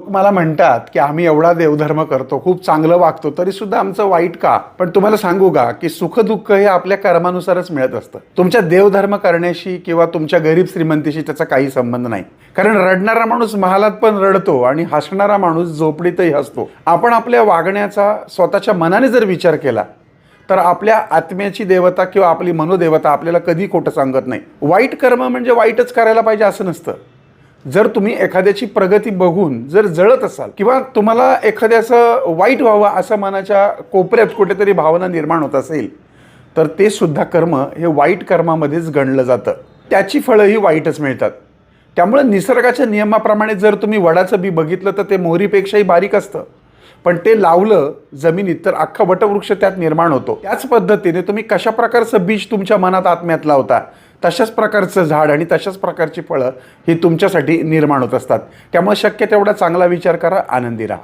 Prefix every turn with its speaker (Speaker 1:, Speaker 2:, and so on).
Speaker 1: लोक मला म्हणतात की आम्ही एवढा देवधर्म करतो खूप चांगलं वागतो तरी सुद्धा आमचं वाईट का? पण तुम्हाला सांगू का की सुखदुःख हे आपल्या कर्मानुसारच मिळत असतं. तुमच्या देवधर्म करण्याशी किंवा तुमच्या गरीब श्रीमंतीशी त्याचा काही संबंध नाही. कारण रडणारा माणूस महालात पण रडतो आणि हसणारा माणूस झोपडीतही हसतो. आपण आपल्या वागण्याचा स्वतःच्या मनाने जर विचार केला तर आपल्या आत्म्याची देवता किंवा आपली मनोदेवता आपल्याला कधी खोटं सांगत नाही. वाईट कर्म म्हणजे वाईटच करायला पाहिजे असं नसतं. जर तुम्ही एखाद्याची प्रगती बघून जर जळत असाल किंवा तुम्हाला एखाद्याचं वाईट व्हावं असं मनाच्या कोपऱ्यात कुठेतरी भावना निर्माण होत असेल तर ते सुद्धा कर्म हे वाईट कर्मामध्येच गणलं जातं. त्याची फळंही वाईटच मिळतात. त्यामुळे निसर्गाच्या नियमाप्रमाणे जर तुम्ही वडाचं बी बघितलं तर ते मोहरीपेक्षाही बारीक असतं. पण ते लावलं जमिनीत तर अख्खा वटवृक्ष त्यात निर्माण होतो. त्याच पद्धतीने तुम्ही कशा प्रकारचं बीज तुमच्या मनात आत्म्यात लावता तशाच प्रकारचं झाड आणि तशाच प्रकारची फळं ही तुमच्यासाठी निर्माण होत असतात. त्यामुळे शक्य तेवढा चांगला विचार करा आनंदी राहा.